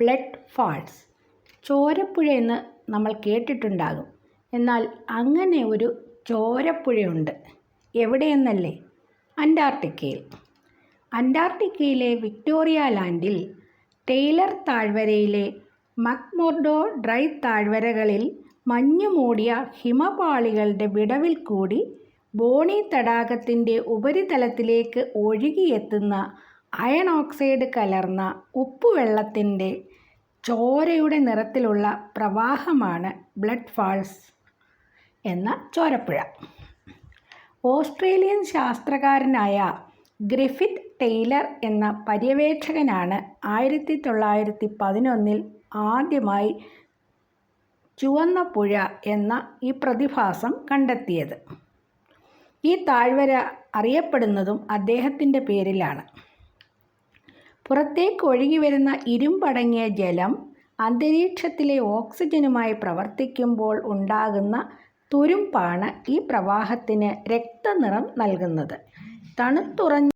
Blood false ചോരപ്പുഴയെന്ന് നമ്മൾ കേട്ടിട്ടുണ്ടാകും. എന്നാൽ അങ്ങനെ ഒരു ചോരപ്പുഴയുണ്ട്. എവിടെയെന്നല്ലേ? അന്റാർട്ടിക്കയിൽ. അന്റാർട്ടിക്കയിലെ വിക്ടോറിയ ലാൻഡിൽ ടെയ്ലർ താഴ്വരയിലെ മക്മോർഡോ ഡ്രൈ താഴ്വരകളിൽ മഞ്ഞുമൂടിയ ഹിമപാളികളുടെ വിടവിൽ കൂടി ബോണി തടാകത്തിന്റെ ഉപരിതലത്തിലേക്ക് ഒഴുകിയെത്തുന്ന അയൺ ഓക്സൈഡ് കലർന്ന ഉപ്പുവെള്ളത്തിന്റെ ചോരയുടെ നിറത്തിലുള്ള പ്രവാഹമാണ് ബ്ലഡ് ഫാൾസ് എന്ന ചോരപ്പുഴ. ഓസ്ട്രേലിയൻ ശാസ്ത്രകാരനായ ഗ്രിഫിത്ത് ടെയ്ലർ എന്ന പര്യവേക്ഷകനാണ് ആയിരത്തി തൊള്ളായിരത്തി പതിനൊന്നിൽ ആദ്യമായി ചുവന്ന പുഴ എന്ന ഈ പ്രതിഭാസം കണ്ടെത്തിയത്. ഈ താഴ്വര അറിയപ്പെടുന്നതും അദ്ദേഹത്തിന്റെ പേരിലാണ്. പുറത്തേക്ക് ഒഴുകി വരുന്ന ഇരുമ്പടങ്ങിയ ജലം അന്തരീക്ഷത്തിലെ ഓക്സിജനുമായി പ്രവർത്തിക്കുമ്പോൾ ഉണ്ടാകുന്ന തുരുമ്പാണ് ഈ പ്രവാഹത്തിന് രക്തനിറം നൽകുന്നത്. തണുത്തുറഞ്ഞ